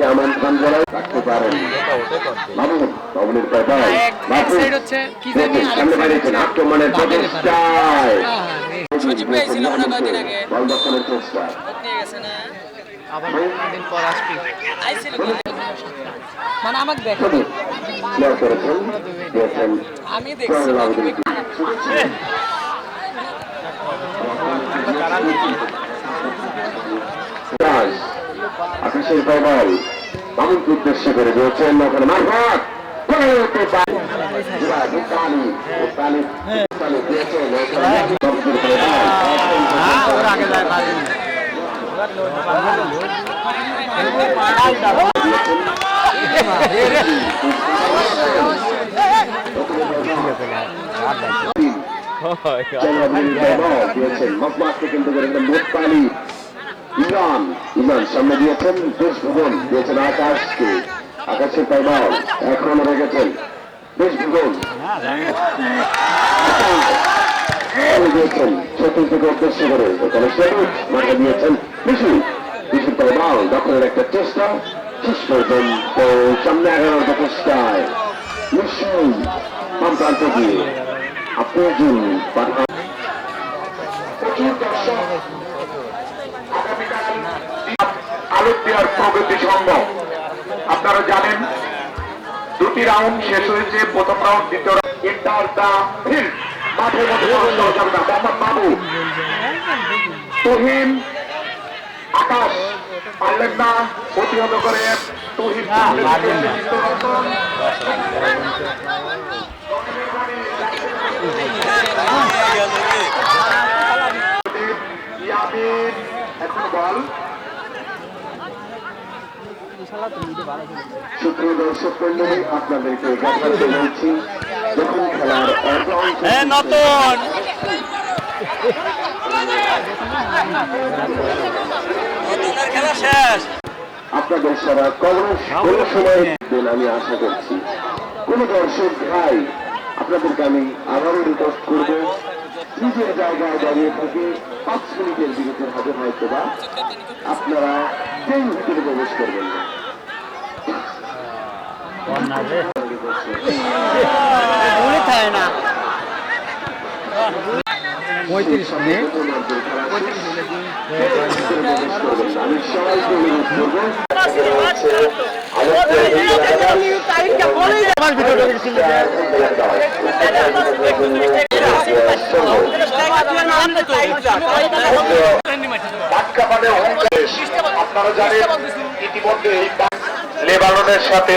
এদেরকে আমন্ত্রণ জানাই রাখতে পারেন। মামুন মামুনের সামনে আক্রমণের প্রচেষ্টায়। মনে হয় কদিন আগে। বল দখলের চেষ্টা। নিয়ে গেছে না আবার দিন পর আসবি। মানে আমাকে দেখো। আমি দেখছি। আকাশের বল মামুনকে উদ্দেশ্য করে দিয়েছেন ওখানে মারফত। কিন্তু করে একটা মোটপালি ইমরান ইমরান, সামনে দিয়েছেন দেশ ভুবন, দিয়েছেন আকাশকে, আকাশের পাই বল এখন রেখেছেন দেশ ভুবন। দিয়েছেন চতুর্থকে উদ্দেশ্য করে। এখানে সবুজ মাঠে দিয়েছেন বিশু। বিশু পাই বল দখলের একটা চেষ্টা। শেষ পর্যন্ত সামনে এগারোর চেষ্টায়। বিশু বাম প্রান্ত দিয়ে আলোক দেওয়ার প্রগতি সম্ভব। আপনারা জানেন দুটি রাউন্ড শেষ হয়েছে প্রথম রাউন্ড দ্বিতীয় রাউন্ড ইন্টার দা ফিল্ড। মাঠের মধ্যে প্রবেশ করা যাবে না। মোহাম্মদ বাবু তুহিন আকাশ পারলেন না। প্রতিহত করে তুহিন এখন বল সুপ্রিয় দর্শক মন্ডলী আপনাদেরকে জানাতে বলছি যখন খেলার নতুন! খেলা শেষ। আপনাদের সবার কখনো কোনো সময় দেন আমি আশা করছি। কোন দর্শক ভাই আপনাদেরকে আমি আবারও রিকোয়েস্ট করব নিজের জায়গায় দাঁড়িয়ে থেকে পাঁচ মিনিটের বিরতি হবে হয়তো বা আপনারা ভিতরে প্রবেশ করবেন। না পঁয়ত্রিশ মিনিট আমি সবাইকে অনুরোধ করব আমার ভিডিওটা দেখছিল বাক্যাপানে অহংকারেশ আপনারা জানেন ইতিমধ্যে লেবাননের সাথে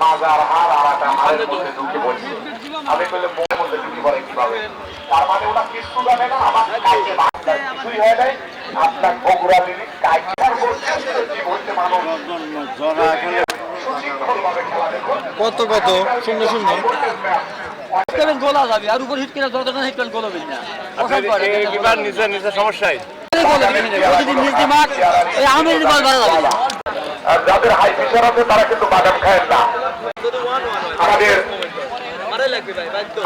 মাজার হার আড়াটা হারের মধ্যে ঢুকে পড়ছে আমি বললে মনের মধ্যে ঢুকে পড়ে কীভাবে তার মানে ওরা কিছু জানে না। আমার কাছে কিছুই হয় নাই আপনার বগুড়া লিলি কাইকার বলছে জীব মানুষ সুশৃঙ্খলভাবে খেলা দেখুন কত কত শূন্য শূন্য গোলা। যাবে আর উপর হিট করে যত হিট করেন না সমস্যায় গোল হবে না মিষ্টি মাঠ এই আমের বল বাড়া যাবে যাদের হাই প্রেশার আছে তারা কিন্তু বাদাম খায় না। আমাদের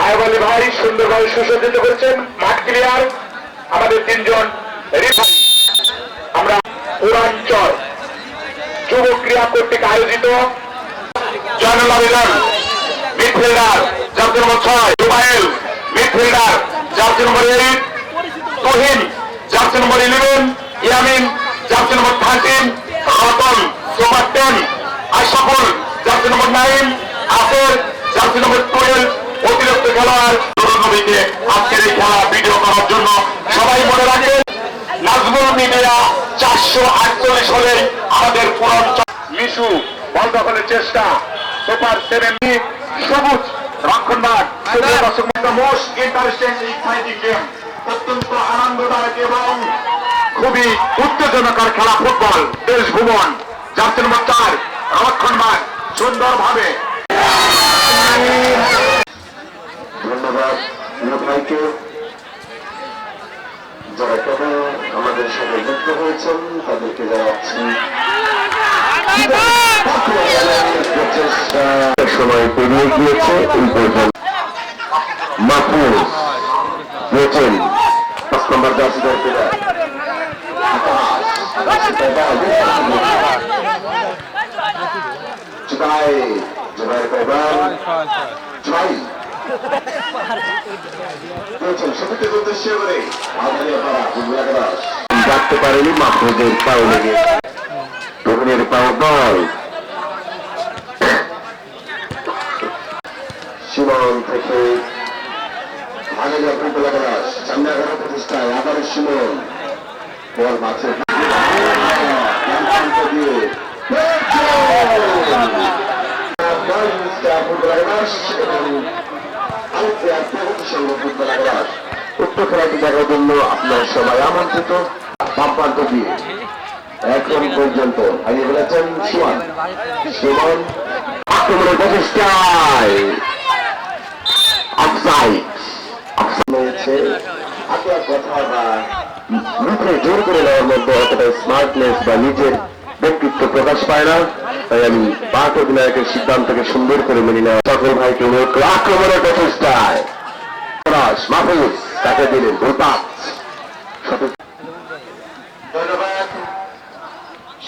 আয়ব আলী ভাই সুন্দরভাবে সুসজ্জিত করেছেন। মাঠ ক্লিয়ার আমাদের তিনজন রেফারি আমরা পুরাঞ্চল যুব ক্রিয়া কর্তৃক আয়োজিত। জয়নুল আবেদন মিডফিল্ডার জার্সি নম্বর ছয়। Rubayel midfielder jersey number eight Tahin jersey number eleven Yamin jersey number thirteen Ratan super ten Ashaful jersey number nine Asar jersey number twelve অতিরিক্ত খেলোয়াড়। তরুণ নবীকে আজকের এই খেলা ভিডিও করার জন্য সবাই মনে রাখেন নাজমুল মিডিয়া চারশো আটচল্লিশ হলে আমাদের পুরন মিশু, বল দখলের চেষ্টা, সুপার সেভেন, সবুজ রক্ষণবাদ মোস্ট ইন্টারেস্টিং এক্সাইটিং গেম। অত্যন্ত আনন্দদায়ক এবং খুবই উত্তেজনকর খেলা ফুটবল দেশ ভুবন জাতীয় নম্বর চার রক্ষণবাদ সুন্দরভাবে। ধন্যবাদ ভাইকে। যারা কেন আমাদের সাথে যুক্ত হয়েছেন তাদেরকে জানাচ্ছি। সময় পেরিয়ে গিয়েছে এই পর্যন্ত। মাহফুজ। রয়েছেন পাঁচ নম্বর জাসিদার পেরা জুবাই জুবাই পাড়া বুঝলাগাস ডাকতে পারেনি মাহফুজের পাও লেগে। তরুণের পাও বল সীমন থেকে আগে বুঝলাগাস সামনে এগারো প্রতিষ্ঠায় আবার সীমন বল মাছের উত্তর খেলাটি দেখার জন্য আপনার সবাই আমন্ত্রিত বাম্পান্ত দিয়ে। এখন পর্যন্ত হারিয়ে ফেলেছেন সুমান সুমন আক্রমণের প্রচেষ্টায় অফসাইড অফসাইড হয়েছে আপনার কথা বা মুখে জোর মধ্যে অতটা স্মার্টনেস বা নিজের ব্যক্তিত্ব প্রকাশ পায় না, তাই আমি পাঠ অধিনায়কের সিদ্ধান্তকে সুন্দর করে মেনে নেওয়া সকল ভাইকে অনুরোধ করে আক্রমণের প্রচেষ্টায়। তাকে দিলেন ধন্যবাদ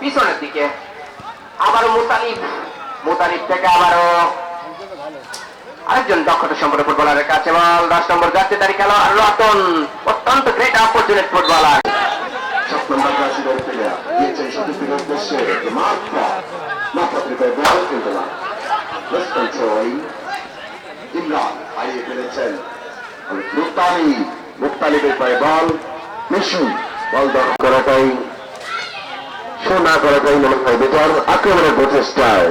পিছনের দিকে। আবারও মুতালিব। মুতালিব থেকে আবারও আরেকজন দক্ষতা সম্পন্ন ফুটবলারের কাছে বল। দশ নম্বর যাচ্ছে তারি খেলোয়াড় রতন, অত্যন্ত গ্রেট অপরচুনিটি ফুটবলার। ইমরান মুক্তালিবের পায়ে বল। মিশু বল দখল করাটাই শো না করাটাই মনে হয় বেটার আক্রমণের প্রচেষ্টায়।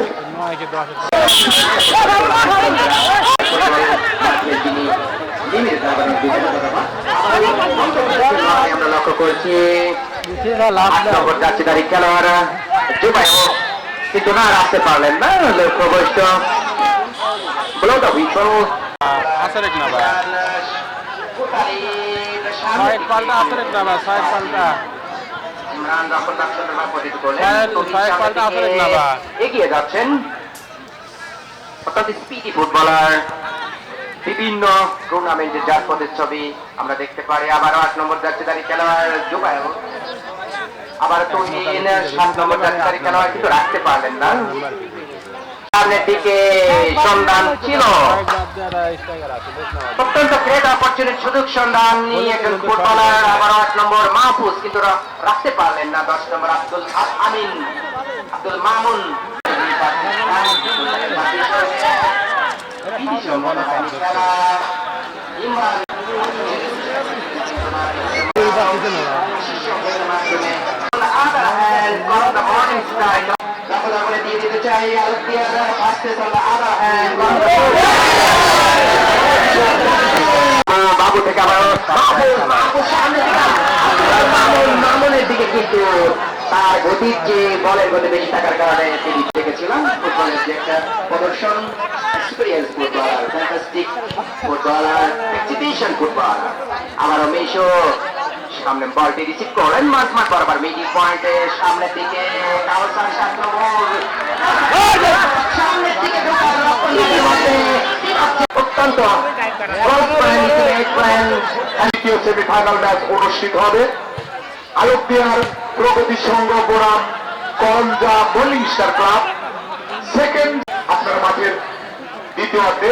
আমরা লক্ষ্য করছি যাচ্ছে খেলোয়াড় কিন্তু না ভাই পাল্টা আসারেক না ভাই সাইড পাল্টা। ইমরান রক্ষণ সুন্দরভাবে পরিচিত করলেন? এগিয়ে যাচ্ছেন। অর্থাৎ স্পিডি ফুটবলার বিভিন্ন টুর্নামেন্টে যার প্রতিচ্ছবি আমরা দেখতে পারি। আবারও আট নম্বর যাচ্ছে তারিখ খেলোয়াড় জুবায়ল আবার তহিন সাত নম্বর যাচ্ছে তারিখ খেলোয়াড় কিন্তু রাখতে পারলেন না। দিকে সন্ধান ছিল। অত্যন্ত গ্রেট অপরচুনিটি সুযোগ সন্ধান নিয়ে একজন ফুটবলার, আবার আট নম্বর মাহফুজ, কিন্তু রাখতে পারলেন না। দশ নম্বর আব্দুল আমিন, আব্দুল মামুন। ইমরান তারপর আমরা দিয়ে দিতে চাই আলোক দিয়ে ফার্স্টে চলে other hand, got the ও, বাবু থেকে আবার মামুনের দিকে কিন্তু তার গতির যে বলের গতি বেশি থাকার কারণে তিনি দেখেছিলাম ফুটবলের যে একটা প্রদর্শন experience footballer fantastic footballer exhibition footballer আবারও মেশো সামনে বলটি রিসিভ করলেন মাঝ মাঠ বরাবর মিডিল পয়েন্টে সামনের দিকে। কাউসার সামনের দিকে ঢোকার অত্যন্ত দ্বিতীয় সেমিফাইনাল ম্যাচ অনুষ্ঠিত হবে। Alokdiar Pragati Sangha Boram Karanja bowling star club. Second আপনার মাঠের দ্বিতীয়ার্ধে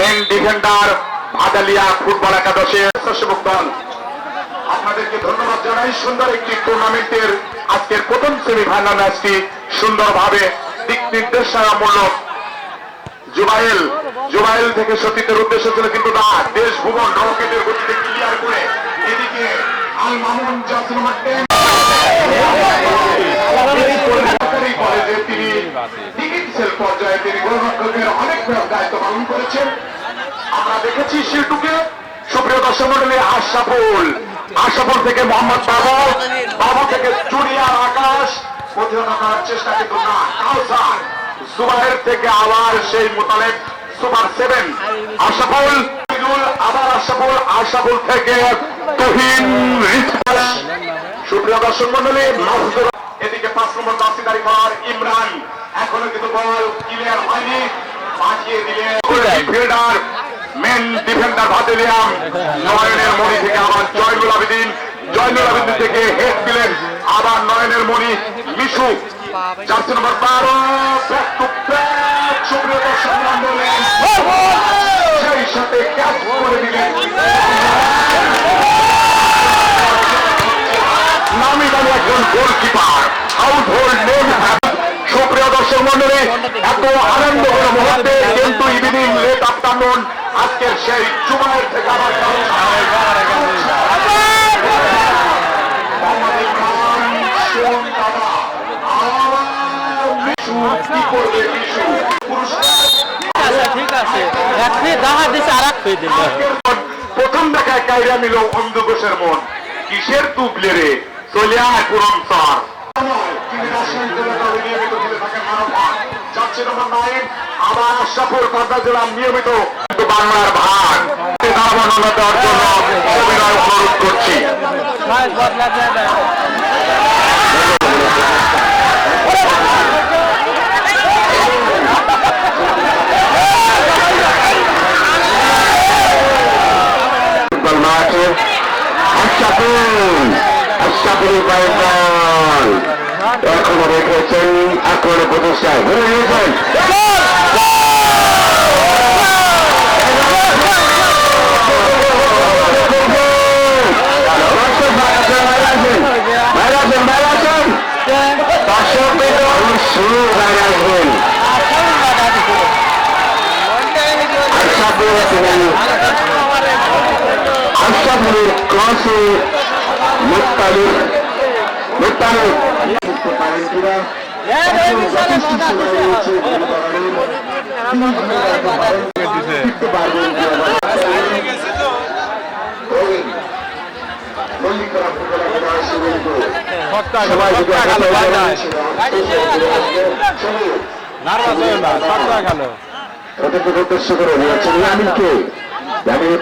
মেন ডিফেন্ডার ভাদালিয়া ফুটবল একাদশের স্বেচ্ছাসেবক আপনাদেরকে ধন্যবাদ জানাই। সুন্দর একটি টুর্নামেন্টের আজকের প্রথম সেমিফাইনাল ম্যাচটি সুন্দরভাবে দিক নির্দেশনামূলক জুবাইল জুবাইল থেকে সতীতের উদ্দেশ্য ছিল কিন্তু না দেশ ভুবন রকেটের গতিতে ক্লিয়ার করে এদিকে আল মামুন জাসিম মার্টেন সরকারি কলেজে তিনি টিকিট পর্যায়ে তিনি গোলরক্ষকের অনেক দায়িত্ব পালন করেছেন। আমরা দেখেছি শিল্টুকে সুপ্রিয় দর্শক মন্ডলী আশাফুল আশাফুল থেকে মোহাম্মদ বাবু বাবু থেকে চুরিয়ার আকাশ। প্রতিহত করার চেষ্টা কিন্তু না। কাউসার। সুবাহের থেকে আবার সেই মোতালেব সুপার সেভেন। আশাফুল আবার আশাফুল আশাফুল থেকে তুহিন সুপ্রিয় দর্শক মন্ডলী পাঁচ নম্বর দাসিদারি করার ইমরান। এখনও কিন্তু বল ক্লিয়ার হয়নি। পাঠিয়ে দিলে ফিল্ডার মেন ডিফেন্ডার ভাতেলিয়াম। নয়নের মণি থেকে আবার জয়নুল আবেদিন। জয়নুল আবেদিন থেকে হেড দিলেন আবার নয়নের মণি মিশু। জার্সি নম্বর বারো সুপ্রিয় দর্শক সেই সাথে ক্যাচ করে দিলেন। নামি দামি একজন গোলকিপার আউট হোল্ড নেম সুপ্রিয় দর্শক মন্ডলী এত আনন্দ হল মুহূর্তে কিন্তু ইভিনিং লেট আফটারনুন আজকের সেই চুমায়ের থেকে আবার মোহাম্মদ ইমরান, সুমন দাদা, আবার মিশু, কি করবে মিশু? পুরস্কার আচ্ছা ঠিক আছে। এক ফিট দেখা দিছে আর এক ফিট দিল প্রথম দেখায় কাইরা নিল অন্ধ ঘোষের মন। কিসের তুবলে রে? চলে আয় পুরন স্যার তিনি রাজশাহী জেলা দলে নিয়মিত খেলে থাকেন মানবহাট যাচ্ছে নম্বর নাইন, আবার আশাপুর পাবনা জেলার নিয়মিত। বাংলার ভাগ তার দেওয়ার জন্য অভিনয় অনুরোধ করছি। বদলা যায় না ফুটবল মাঠে আশাপুর আশাপুর পাইবল এখনও রেখেছেন আক্রমণের প্রতিষ্ঠায় ধরে নিয়েছেন। বাইরে আসেন বাইরে আসেন শুরু বাইরে আসবেন আশাপুরের ক্রসে মুক্তালিফ মুক্তালিফ পারেন কিনা ফিরতে পারবেন সপ্তাহ সপ্তাহ খেলো ভাই নাই নার্ভাস হয়ে না সপ্তাহ খেলো ওদেরকে উদ্দেশ্য করে নিয়েছেন ইয়ামিনকে। ইয়ামিন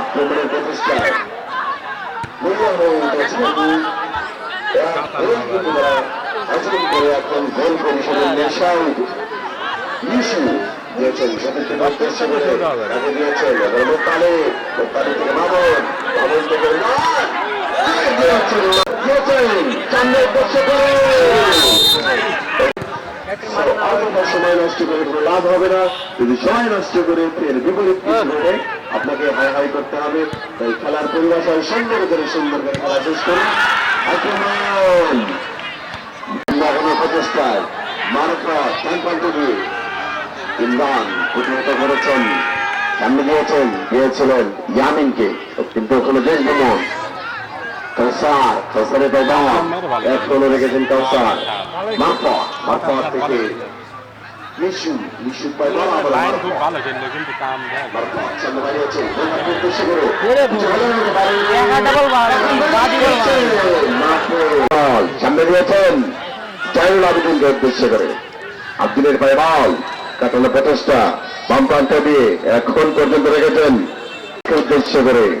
আক্রমণের প্রতিষ্ঠায় মূল্য হয়ে উঠেছে অর্জন করে এখন গোল পরিষদের নেশাও ইস্যু দিয়েছেন সতীর্থ উদ্দেশ্য করে। তাকে দিয়েছেন এবার মোত্তালে মোত্তালে সময় নষ্ট করে কোনো লাভ হবে না। যদি সময় নষ্ট করে ফের বিপরীত কিছু আপনাকে হাই হাই করতে হবে। তাই খেলার পরিভাষায় সুন্দর করে সুন্দর করে খেলা শেষ করুন। আক্রমণ! ইমরান গিয়েছেন, গিয়েছিলেন ইয়ামিনকে। কিন্তু ওখানে দেশ ভ্রমণ কৌসার এখনও রেখেছেন কৌসার মারফা মারফা থেকে পাইবা আবার মারফা সামনে করে। একা দিয়েছেন আবেদিনকে উদ্দেশ্য করে আব্দুলের পায়ে বল কাটানো প্রচেষ্টা বাম প্রান্ত দিয়ে এখন পর্যন্ত রেখেছেন উদ্দেশ্য করে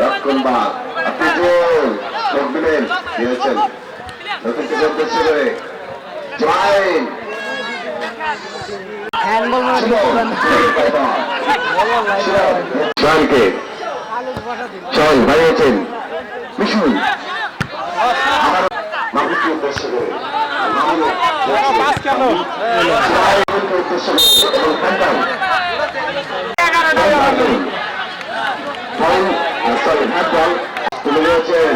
রক্ষণ বা আপনি জোর চোখ দিলেন দিয়েছেন। নতুন থেকে উদ্দেশ্য করে জয়। বাড়িয়েছেন উদ্দেশ্য করে পাঁচ কেন জয়কে উদ্দেশ্য করে এবং ফ্যান্টাম বল সরি হ্যাঁ বল তুলে নিয়েছেন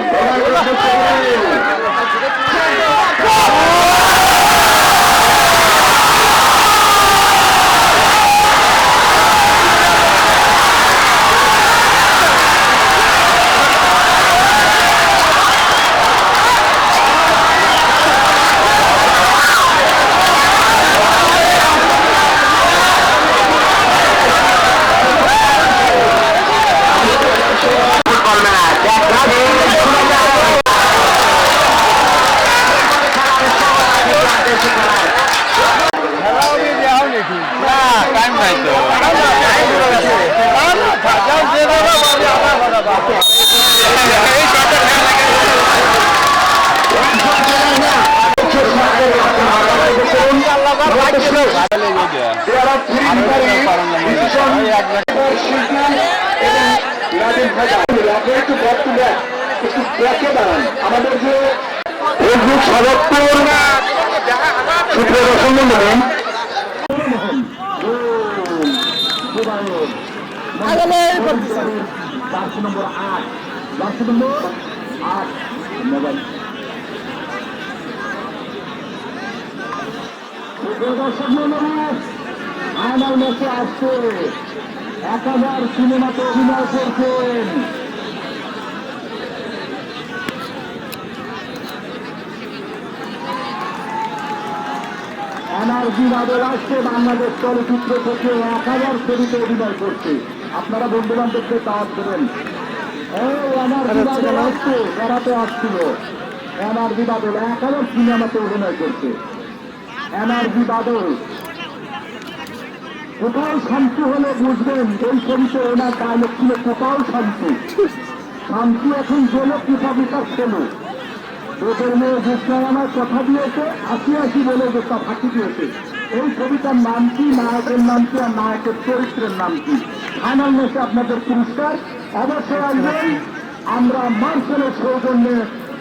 টাইম নাই তো আমাদের যে ফেসবুক সদস্য মন্ডলী জার্সি নম্বর আট জার্সি নম্বর আট মোবাইল দর্শক মন্ডলী ফাইনাল ম্যাচে আসছে এক হাজার সিনেমাতে অভিনয় করছেন বাদল আসছে বাংলাদেশ চলচ্চিত্র থেকে এক হাজার ছবিতে অভিনয় করছে। আপনারা বন্ধু বান্ধবকে দাওয়াত দেবেন এই এনআরজি বাদল আসছে বেড়াতে আসছিল। এনআরজি বাদল এক হাজার সিনেমাতে অভিনয় করছে। বাদল কোথাও শান্তি হলে বুঝবেন এই ছবিতে ওনার ডায়লগ ছিল কোথাও শান্তি। শান্তি এখন জেলে পিঠা বিকাশ ছিল ওদের মেয়ে বুঝলাম আমার কথা দিয়েছে আশি আশি বলে যে তা ফাঁকি দিয়েছে। এই ছবিটার নাম কি? নায়কের নাম কি? আর নায়কের চরিত্রের নাম কি? ফাইনাল ম্যাচে আপনাদের পুরস্কার। অবশ্যই আসবেন আমরা মার্সেলের সৌজন্যে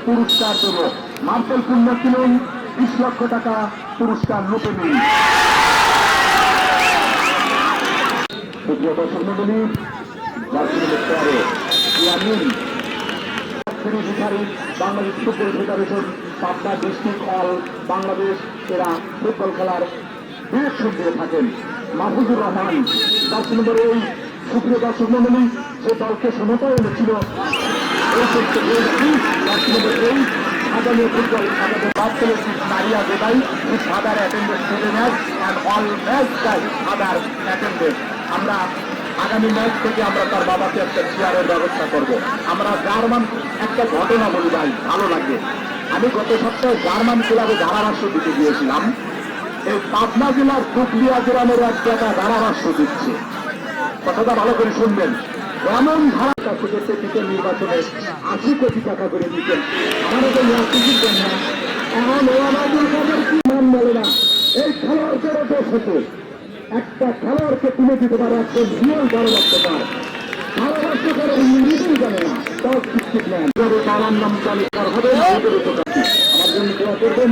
পুরস্কার দেবো। মার্সেল পূর্ণ কিনুন। বিশ লক্ষ টাকা পুরস্কার লুটে নিন। Bangladesh football federation, Pabna district all Bangladesh, এরা ফুটবল খেলার থাকেন রহমান। দশ নম্বর এই সুপ্রিয় দর্শক মন্ডলী যে দলকে এনেছিল অ্যাটেন্ডেন্স আমরা আগামী ম্যাচ থেকে আমরা তার বাবাকে একটা চেয়ারের ব্যবস্থা করব। আমরা জার্মান একটা ঘটনা বলি ভাই, ভালো লাগবে আমি গত সপ্তাহে জার্মান ক্লাবে ধারাভাষ্য দিতে গিয়েছিলাম। এই পাবনা জেলার কুকলিয়া গ্রামের এক জায়গা ধারাভাষ্য দিচ্ছে। কথাটা ভালো করে শুনবেন। এমন ধারা করতে দিতেন নির্বাচনে আশি কোটি টাকা করে দিতেন আমাদের কি নাম বলে না? এই খেলোয়াড়দের দোষ হতো একটা খেলোয়াড়কে তুলে দিতে পারে একজন ভালোবাসতে পারে ভালোবাসতে পারে বাবার নাম আমার জন্য করবেন।